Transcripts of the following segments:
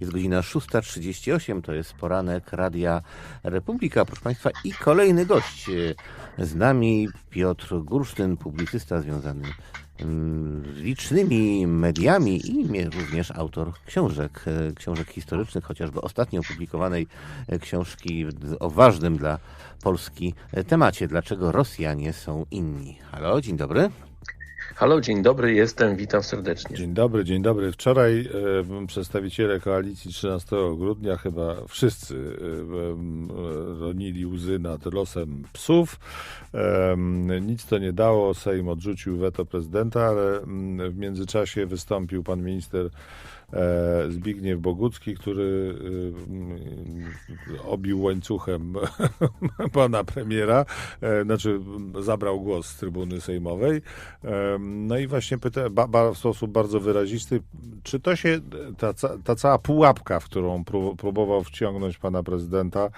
Jest godzina 6.38, to jest poranek Radia Republika. Proszę Państwa, i kolejny gość z nami, Piotr Gursztyn, publicysta związany mm, z licznymi mediami i również autor książek, e, książek historycznych, chociażby ostatnio opublikowanej e, książki o ważnym dla Polski temacie. Dlaczego Rosjanie są inni? Halo, dzień dobry. Halo, dzień dobry, jestem, witam serdecznie. Dzień dobry, dzień dobry. Wczoraj e, przedstawiciele koalicji 13 grudnia, chyba wszyscy e, ronili łzy nad losem psów. Nic to nie dało, Sejm odrzucił weto prezydenta, ale w międzyczasie wystąpił pan minister Zbigniew Bogucki, który e, obił łańcuchem pana premiera, e, znaczy zabrał głos z trybuny sejmowej. No i właśnie pyta, ba, ba, w sposób bardzo wyrazisty, czy to się, ta, ta cała pułapka, w którą próbował wciągnąć pana prezydenta,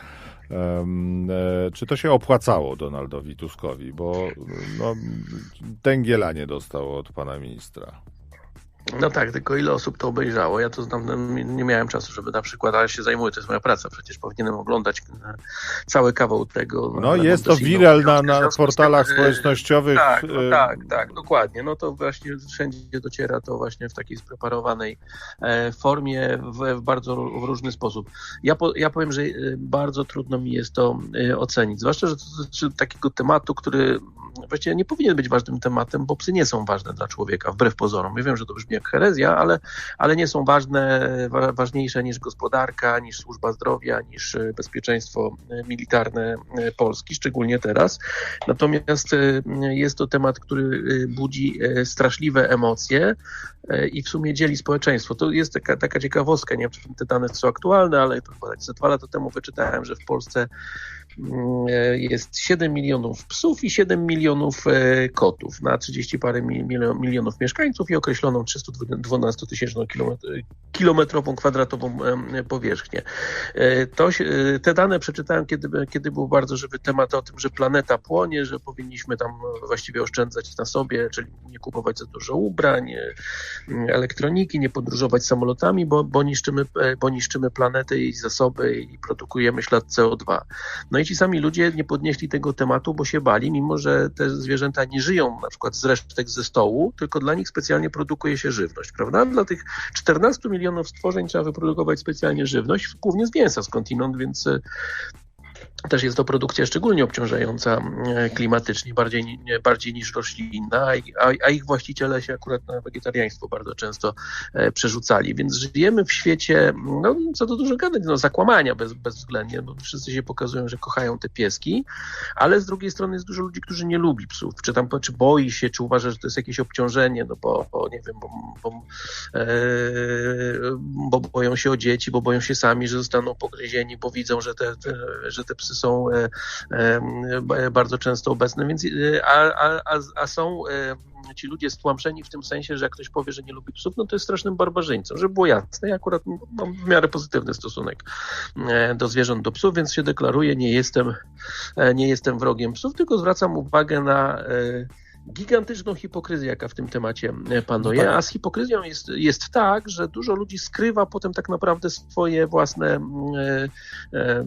czy to się opłacało Donaldowi Tuskowi, bo no, tęgiela nie dostał od pana ministra. No tak, tylko ile osób to obejrzało? Ja to znam, nie miałem czasu, żeby na przykład, ale się zajmuję, to jest moja praca, przecież powinienem oglądać cały kawał tego. No jest to viral na, na portalach tym, społecznościowych. Tak, no, e, tak, tak, dokładnie. No to właśnie wszędzie dociera to właśnie w takiej spreparowanej e, formie, w, w bardzo w różny sposób. Ja, po, ja powiem, że bardzo trudno mi jest to ocenić, zwłaszcza, że to dotyczy takiego tematu, który właściwie nie powinien być ważnym tematem, bo psy nie są ważne dla człowieka, wbrew pozorom. Ja wiem, że to brzmi jak herezja, ale, ale nie są ważne, ważniejsze niż gospodarka, niż służba zdrowia, niż e, bezpieczeństwo e, militarne e, Polski, szczególnie teraz. Natomiast jest to temat, który budzi straszliwe emocje i w sumie dzieli społeczeństwo. To jest taka, taka ciekawostka, nie wiem, czy te dane są aktualne, ale to chyba dwa lata temu wyczytałem, że w Polsce jest 7 milionów psów i 7 milionów e, kotów na 30 parę milionów mieszkańców i określoną 312 tysięczną kilometrową kwadratową powierzchnię. E, to, te dane przeczytałem, kiedy, kiedy był bardzo żywy temat o tym, że planeta płonie, że powinniśmy tam właściwie oszczędzać na sobie, czyli nie kupować za dużo ubrań, elektroniki, nie podróżować samolotami, bo, bo, niszczymy, bo niszczymy planetę, jej zasoby i produkujemy ślad CO2. No i ci sami ludzie nie podnieśli tego tematu, bo się bali, mimo że te zwierzęta nie żyją na przykład z resztek ze stołu, tylko dla nich specjalnie produkuje się żywność, prawda? Dla tych 14 milionów stworzeń trzeba wyprodukować specjalnie żywność, głównie z mięsa skądinąd, więc też jest to produkcja szczególnie obciążająca e, klimatycznie, bardziej, bardziej niż roślinna, a, a, ich właściciele się akurat na wegetariaństwo bardzo często e, przerzucali. Więc żyjemy w świecie, no co to dużo gadać, no zakłamania bez, bezwzględnie, bo wszyscy się pokazują, że kochają te pieski, ale z drugiej strony jest dużo ludzi, którzy nie lubi psów, czy tam czy boi się, czy uważa, że to jest jakieś obciążenie, no bo, bo nie wiem, bo, bo, e, bo boją się o dzieci, bo boją się sami, że zostaną pogryzieni, bo widzą, że te, te że te psy są e, e, bardzo często obecne, więc, e, a, a, a są ci ludzie stłamszeni w tym sensie, że jak ktoś powie, że nie lubi psów, no to jest strasznym barbarzyńcą. Żeby było jasne, ja akurat mam w miarę pozytywny stosunek do zwierząt, do psów, więc się deklaruję, nie jestem, nie jestem wrogiem psów, tylko zwracam uwagę na gigantyczną hipokryzję, jaka w tym temacie panuje. No tak. A z hipokryzją jest, jest tak, że dużo ludzi skrywa potem tak naprawdę swoje własne E,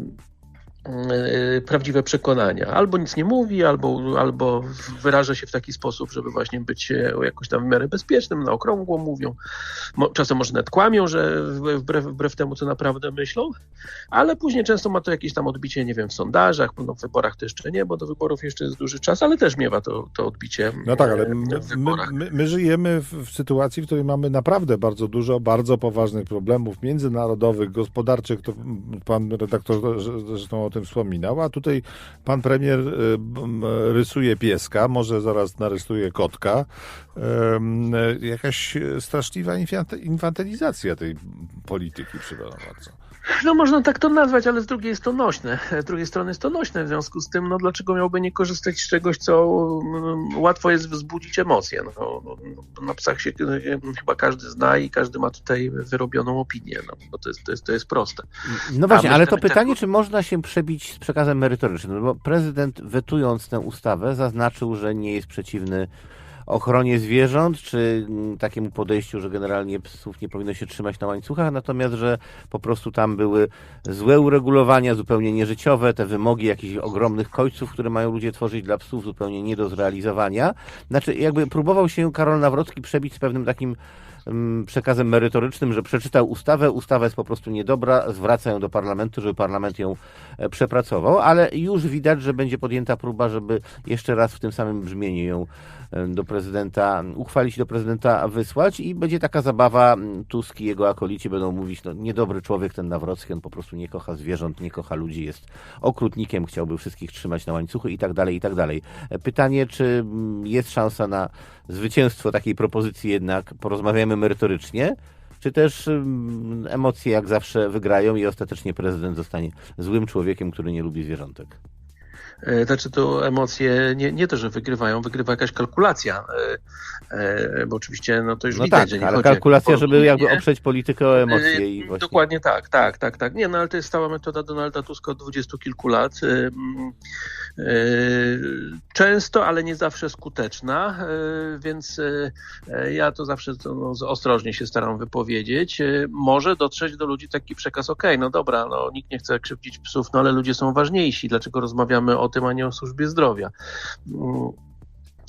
prawdziwe przekonania. Albo nic nie mówi, albo, albo wyraża się w taki sposób, żeby właśnie być e, jakoś tam w miarę bezpiecznym, na okrągło mówią. Czasem może nawet kłamią, że wbrew, wbrew temu, co naprawdę myślą, ale później często ma to jakieś tam odbicie, nie wiem, w sondażach, no w wyborach to jeszcze nie, bo do wyborów jeszcze jest duży czas, ale też miewa to, to odbicie No tak, ale my, my, my żyjemy w, w sytuacji, w której mamy naprawdę bardzo dużo, bardzo poważnych problemów międzynarodowych, gospodarczych, to pan redaktor zresztą o tym wspominał, a tutaj pan premier y, rysuje pieska, może zaraz narysuje kotka. Jakaś straszliwa infantylizacja tej polityki, przepraszam bardzo. No można tak to nazwać, ale z drugiej jest to nośne. Z drugiej strony jest to nośne, w związku z tym, no dlaczego miałby nie korzystać z czegoś, co mm, łatwo jest wzbudzić emocje. No, no, no, na psach się chyba każdy zna i każdy ma tutaj wyrobioną opinię, no, bo to jest, to jest, to jest proste. No właśnie, ale to pytanie, czy można się przebić z przekazem merytorycznym, no bo prezydent wetując tę ustawę zaznaczył, że nie jest przeciwny ochronie zwierząt, czy mm, takiemu podejściu, że generalnie psów nie powinno się trzymać na łańcuchach, natomiast, że po prostu tam były złe uregulowania, zupełnie nieżyciowe, te wymogi jakichś ogromnych końców, które mają ludzie tworzyć dla psów, zupełnie nie do zrealizowania. Znaczy, jakby próbował się Karol Nawrocki przebić z pewnym takim przekazem merytorycznym, że przeczytał ustawę, ustawa jest po prostu niedobra, zwraca ją do parlamentu, żeby parlament ją e, przepracował, ale już widać, że będzie podjęta próba, żeby jeszcze raz w tym samym brzmieniu ją do prezydenta, uchwalić do prezydenta wysłać. I będzie taka zabawa, Tusk i jego akolici będą mówić, no niedobry człowiek ten Nawrocki, on po prostu nie kocha zwierząt, nie kocha ludzi, jest okrutnikiem, chciałby wszystkich trzymać na łańcuchu i tak dalej, i tak dalej. E, Pytanie, czy mm, jest szansa na zwycięstwo takiej propozycji jednak, porozmawiamy merytorycznie, czy też mm, emocje jak zawsze wygrają i ostatecznie prezydent zostanie złym człowiekiem, który nie lubi zwierzątek? E, Znaczy to emocje nie, nie to, że wygrywają, wygrywa jakaś kalkulacja, e, e, bo oczywiście no to już No widać, tak, że nie ale kalkulacja, żeby jakby oprzeć politykę o emocje i właśnie... Dokładnie tak, tak, tak, tak. Nie, no ale to jest stała metoda Donalda Tuska od dwudziestu kilku lat. E, mm, Często, ale nie zawsze skuteczna, e, więc e, ja to zawsze no, ostrożnie się staram wypowiedzieć. Może dotrzeć do ludzi taki przekaz, okej, no dobra, no nikt nie chce krzywdzić psów, no ale ludzie są ważniejsi. Dlaczego rozmawiamy o tym, a nie o służbie zdrowia?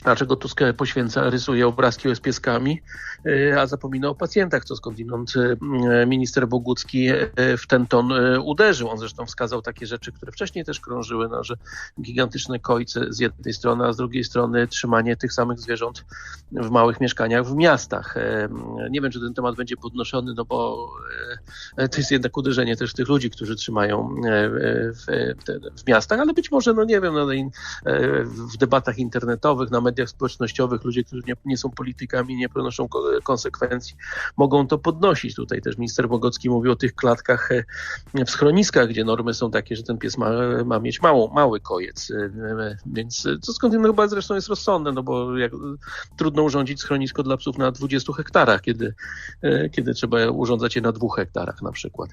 Dlaczego Tusk poświęca, rysuje obrazki z pieskami, e, a zapomina o pacjentach, co skądinąd e, minister Bogucki e, w ten ton uderzył. On zresztą wskazał takie rzeczy, które wcześniej też krążyły, no, że gigantyczne kojce z jednej strony, a z drugiej strony trzymanie tych samych zwierząt w małych mieszkaniach w miastach. Nie wiem, czy ten temat będzie podnoszony, no bo to jest jednak uderzenie też tych ludzi, którzy trzymają w, w miastach, ale być może, no nie wiem, no, w debatach internetowych, na mediach społecznościowych, ludzie, którzy nie, nie są politykami, nie ponoszą ko- konsekwencji, mogą to podnosić. Tutaj też minister Bogocki mówił o tych klatkach e, w schroniskach, gdzie normy są takie, że ten pies ma, ma mieć małą, mały kojec, e, e, więc e, co skąd no chyba zresztą jest rozsądne, no bo jak, trudno urządzić schronisko dla psów na 20 hektarach, kiedy, kiedy trzeba urządzać je na dwóch hektarach na przykład.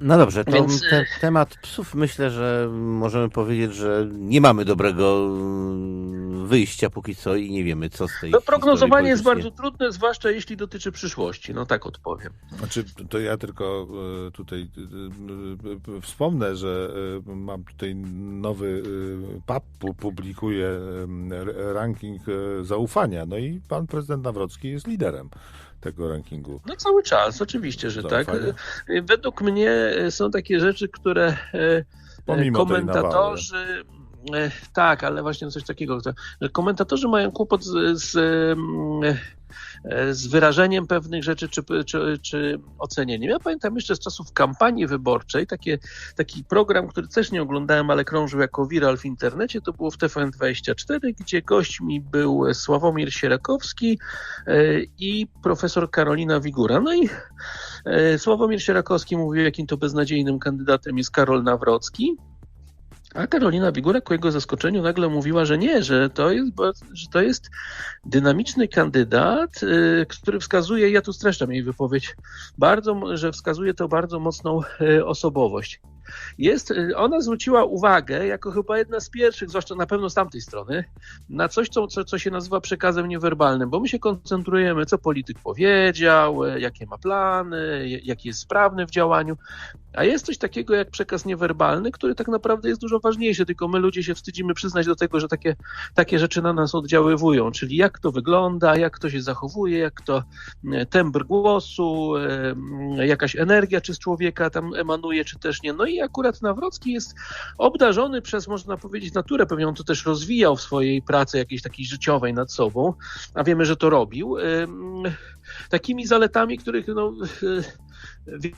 No dobrze, to Więc, ten temat psów myślę, że możemy powiedzieć, że nie mamy dobrego mm, wyjścia póki co i nie wiemy, co z tej No, prognozowanie jest bardzo trudne, zwłaszcza jeśli dotyczy przyszłości, no tak odpowiem. Znaczy, to ja tylko e, tutaj e, e, wspomnę, że e, mam tutaj nowy e, PAP pu- publikuje e, ranking e, zaufania. No i pan prezydent Nawrocki jest liderem tego rankingu. No cały czas, oczywiście, że tak. Zaufanie. Według mnie są takie rzeczy, które e, Pomimo komentatorzy. Tak, ale właśnie coś takiego, że- komentatorzy mają kłopot z, z, z wyrażeniem pewnych rzeczy czy, czy, czy ocenieniem. Ja pamiętam jeszcze z czasów kampanii wyborczej takie, taki program, który też nie oglądałem, ale krążył jako viral w internecie, to było w TVN24, gdzie gośćmi był Sławomir Sierakowski e, i profesor Karolina Wigura. No i e, Sławomir Sierakowski mówił, jakim to beznadziejnym kandydatem jest Karol Nawrocki. A Karolina Wigura ku jego zaskoczeniu nagle mówiła, że nie, że to jest, że to jest dynamiczny kandydat, y, który wskazuje, ja tu streszczam jej wypowiedź, bardzo, że wskazuje to bardzo mocną y, osobowość. Jest, y, ona zwróciła uwagę, jako chyba jedna z pierwszych, zwłaszcza na pewno z tamtej strony, na coś, co, co, co się nazywa przekazem niewerbalnym, bo my się koncentrujemy, co polityk powiedział, jakie ma plany, jaki jest sprawny w działaniu, a jest coś takiego jak przekaz niewerbalny, który tak naprawdę jest dużo ważniejszy, tylko my ludzie się wstydzimy przyznać do tego, że takie, takie rzeczy na nas oddziaływują, czyli jak to wygląda, jak to się zachowuje, jak to e, tembr głosu, e, jakaś energia czy z człowieka tam emanuje, czy też nie. No i akurat Nawrocki jest obdarzony przez, można powiedzieć, naturę, pewnie on to też rozwijał w swojej pracy jakiejś takiej życiowej nad sobą, a wiemy, że to robił, e, takimi zaletami, których no,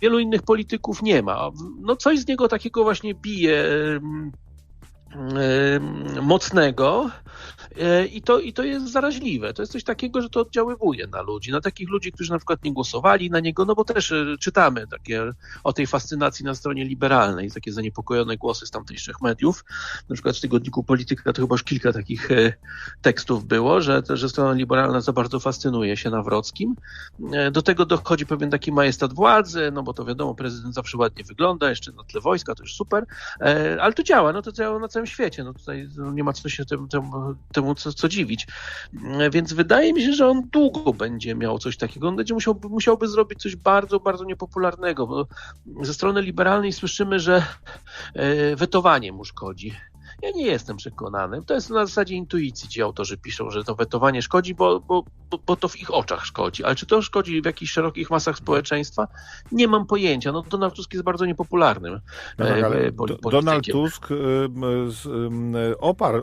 wielu innych polityków nie ma. No coś z niego takiego właśnie bije em, em, mocnego i to, i to jest zaraźliwe. To jest coś takiego, że to oddziaływuje na ludzi, na takich ludzi, którzy na przykład nie głosowali na niego, no bo też e, czytamy takie o tej fascynacji na stronie liberalnej, takie zaniepokojone głosy z tamtejszych mediów. Na przykład w tygodniku Polityka to chyba już kilka takich e, tekstów było, że, że strona liberalna za bardzo fascynuje się Nawrockim. E, Do tego dochodzi pewien taki majestat władzy, no bo to wiadomo, prezydent zawsze ładnie wygląda, jeszcze na tle wojska, to już super, E, ale to działa, no to działa na całym świecie, no tutaj no nie ma co się temu, temu temu co, co dziwić. Więc wydaje mi się, że on długo będzie miał coś takiego. On będzie musiał, musiałby zrobić coś bardzo, bardzo niepopularnego, bo ze strony liberalnej słyszymy, że wetowanie mu szkodzi. Ja nie jestem przekonany. To jest na zasadzie intuicji. Ci autorzy piszą, że to wetowanie szkodzi, bo, bo, bo to w ich oczach szkodzi. Ale czy to szkodzi w jakichś szerokich masach społeczeństwa? Nie mam pojęcia. No, Donald Tusk jest bardzo niepopularnym no tak, ale e, Donald Tusk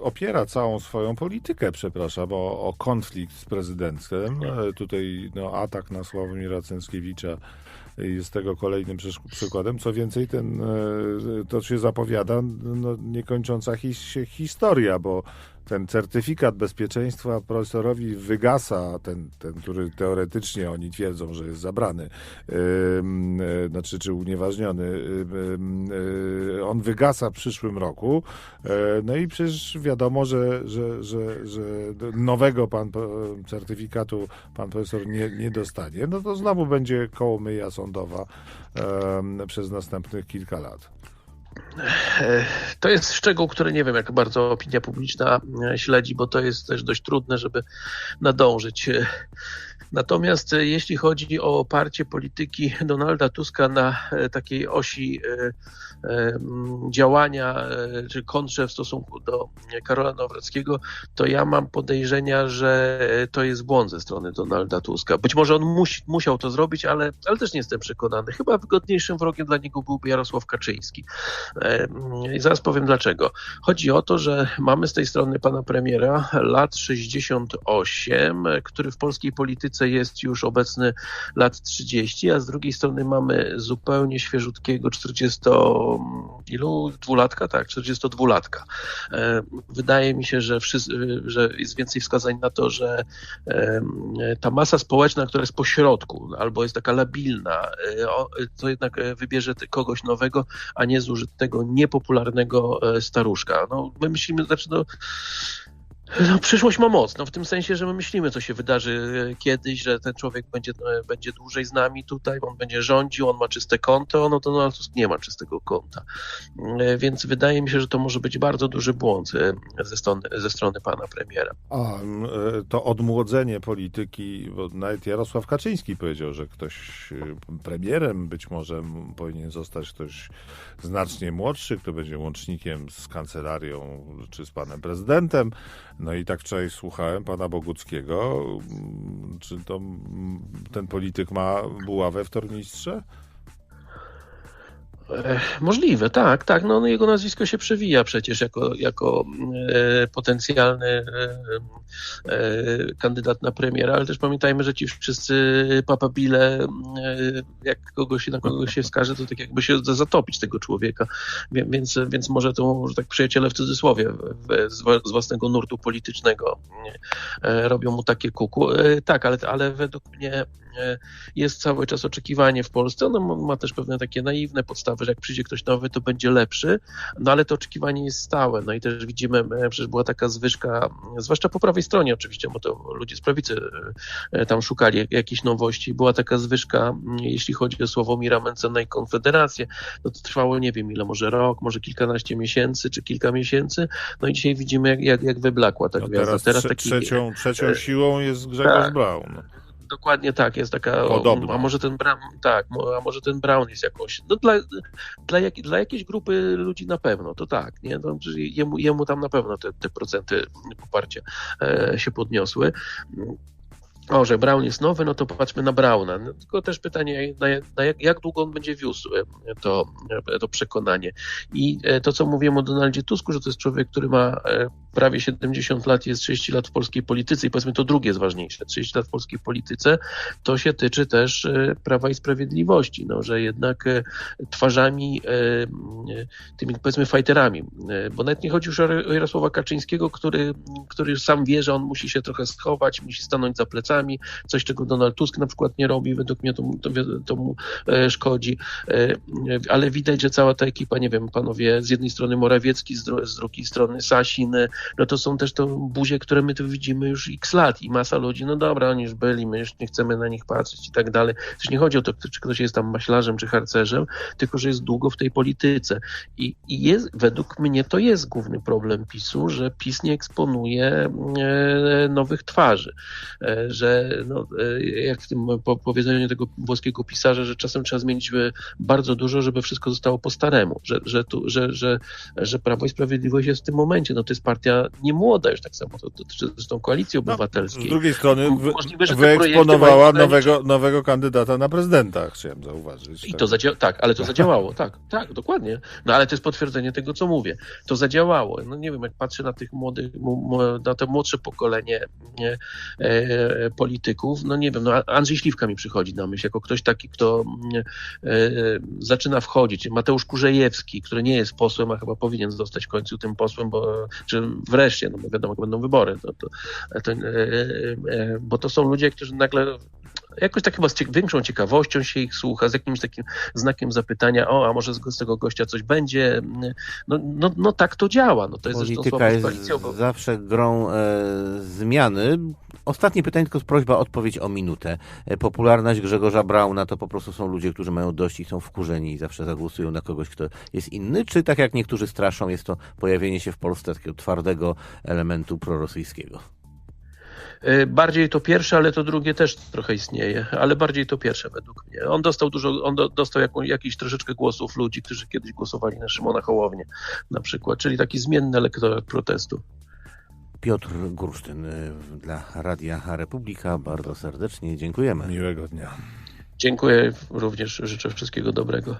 opiera całą swoją politykę, przepraszam, o, o konflikt z prezydentem. E, tutaj no, atak na Sławomira Cęckiewicza jest tego kolejnym przykładem. Co więcej, ten, e, to się zapowiada no, niekończąca his, historia, bo ten certyfikat bezpieczeństwa profesorowi wygasa, ten, ten który teoretycznie oni twierdzą, że jest zabrany, yy, znaczy czy unieważniony, yy, on wygasa w przyszłym roku. Yy, no i przecież wiadomo, że, że, że, że nowego pan certyfikatu pan profesor nie, nie dostanie. No to znowu będzie kołomyja sądowa przez następnych kilka lat. To jest szczegół, który nie wiem, jak bardzo opinia publiczna e, śledzi, bo to jest też dość trudne, żeby nadążyć. Natomiast e, jeśli chodzi o oparcie polityki Donalda Tuska na e, takiej osi działania czy kontrze w stosunku do Karola Nawrockiego, to ja mam podejrzenia, że to jest błąd ze strony Donalda Tuska. Być może on musi, musiał to zrobić, ale, ale też nie jestem przekonany. Chyba wygodniejszym wrogiem dla niego byłby Jarosław Kaczyński. I zaraz powiem dlaczego. Chodzi o to, że mamy z tej strony pana premiera lat 68, który w polskiej polityce jest już obecny lat 30, a z drugiej strony mamy zupełnie świeżutkiego 40 ilu? Dwulatka? Tak, 42-latka. E, wydaje mi się, że, wszyscy, że jest więcej wskazań na to, że ta masa społeczna, która jest po środku, albo jest taka labilna, e, to jednak wybierze kogoś nowego, a nie zużytego, niepopularnego e, staruszka. No, my myślimy, znaczy no, no, przyszłość ma moc, no w tym sensie, że my myślimy, co się wydarzy e, kiedyś, że ten człowiek będzie, e, będzie dłużej z nami tutaj, on będzie rządził, on ma czyste konto, no to Tusk nie ma czystego konta. E, więc wydaje mi się, że to może być bardzo duży błąd ze strony, ze strony pana premiera. A to odmłodzenie polityki, bo nawet Jarosław Kaczyński powiedział, że ktoś premierem być może powinien zostać ktoś znacznie młodszy, kto będzie łącznikiem z kancelarią czy z panem prezydentem. No i tak wczoraj słuchałem pana Boguckiego. Czy to ten polityk ma buławę w tornistrze? Możliwe, tak, tak. No, no, jego nazwisko się przewija przecież jako, jako e, potencjalny e, e, kandydat na premiera, ale też pamiętajmy, że ci wszyscy papabile, jak kogoś, na kogoś się wskaże, to tak jakby się zatopić tego człowieka. Więc, więc może to, że tak przyjaciele w cudzysłowie, z własnego nurtu politycznego robią mu takie kuku. Tak, ale, ale według mnie jest cały czas oczekiwanie w Polsce. Ono ma też pewne takie naiwne podstawy, że jak przyjdzie ktoś nowy, to będzie lepszy, no ale to oczekiwanie jest stałe. No i też widzimy, e, przecież była taka zwyżka, zwłaszcza po prawej stronie oczywiście, bo to ludzie z prawicy e, tam szukali jakichś nowości. Była taka zwyżka, jeśli chodzi o Sławomira Mencena i Konfederację, no to trwało nie wiem ile, może rok, może kilkanaście miesięcy, czy kilka miesięcy. No i dzisiaj widzimy, jak, jak, jak wyblakła ta no gwiazda. Teraz, teraz taki, trzecią, trzecią e, siłą jest Grzegorz tak. Brown. Dokładnie tak, jest taka. Podobno. A może ten Brown, tak, a może ten Brown jest jakoś. No dla, dla, jak, dla jakiejś grupy ludzi na pewno, to tak, nie? No, jemu, jemu tam na pewno te, te procenty poparcia e, się podniosły. O, że Brown jest nowy, no to patrzmy na Browna. No, tylko też pytanie, na, na jak, jak, długo on będzie wiózł e, to, e, to przekonanie. I e, to, co mówiłem o Donaldzie Tusku, że to jest człowiek, który ma prawie 70 lat, jest 30 lat w polskiej polityce i powiedzmy to drugie jest ważniejsze, 30 lat w polskiej polityce, to się tyczy też Prawa i Sprawiedliwości, no, że jednak twarzami, tymi powiedzmy fajterami, bo nawet nie chodzi już o Jarosława Kaczyńskiego, który, który sam wie, że on musi się trochę schować, musi stanąć za plecami, coś czego Donald Tusk na przykład nie robi, według mnie to, to, to mu e, szkodzi, E, ale widać, że cała ta ekipa, nie wiem, panowie, z jednej strony Morawiecki, z, dru- z drugiej strony Sasin, e, no to są też to buzie, które my tu widzimy już x lat i masa ludzi, no dobra, oni już byli, my już nie chcemy na nich patrzeć i tak dalej. Też nie chodzi o to, czy ktoś jest tam maślarzem czy harcerzem, tylko że jest długo w tej polityce. I, i jest, według mnie to jest główny problem PiSu, że PiS nie eksponuje nowych twarzy. E, że no, e, jak w tym po, powiedzeniu tego włoskiego pisarza, że czasem trzeba zmienić e, bardzo dużo, żeby wszystko zostało po staremu, że, że, tu, że, że, że Prawo i Sprawiedliwość jest w tym momencie, no to jest partia nie młoda już tak samo, to dotyczy zresztą Koalicji No, Obywatelskiej. z drugiej strony Możliwe, że wyeksponowała nowego, nowego kandydata na prezydenta, chciałem zauważyć. I tak. to zadziałało, tak, ale to zadziałało, tak, tak, dokładnie. No ale to jest potwierdzenie tego, co mówię. To zadziałało. No nie wiem, jak patrzę na tych młodych, na to młodsze pokolenie e, e, polityków, no nie wiem, no Andrzej Śliwka mi przychodzi na myśl, jako ktoś taki, kto mm, e, zaczyna wchodzić. Mateusz Kurzejewski, który nie jest posłem, a chyba powinien zostać w końcu tym posłem, bo czy wreszcie, no bo wiadomo, jak będą wybory, to, to, to, e, e, bo to są ludzie, którzy nagle jakoś tak chyba z większą ciekawością się ich słucha, z jakimś takim znakiem zapytania, o, a może z, tego gościa coś będzie. No, no, no tak to działa. No, to jest zresztą Polityka jest koalicją, bo zawsze grą e, zmiany. Ostatnie pytanie, tylko prośba, odpowiedź o minutę. E, popularność Grzegorza Brauna to po prostu są ludzie, którzy mają dość i są wkurzeni i zawsze zagłosują na kogoś, kto jest inny, czy tak jak niektórzy straszą, jest to pojawienie się w Polsce takiego twardego elementu prorosyjskiego? Y, bardziej to pierwsze, ale to drugie też trochę istnieje, ale bardziej to pierwsze według mnie. On dostał dużo, on do, dostał jaką, jakiś troszeczkę głosów ludzi, którzy kiedyś głosowali na Szymona Hołownię na przykład, czyli taki zmienny elektorat protestu. Piotr Gursztyn e, dla Radia Republika. Bardzo serdecznie dziękujemy. Miłego dnia. Dziękuję również, życzę wszystkiego dobrego.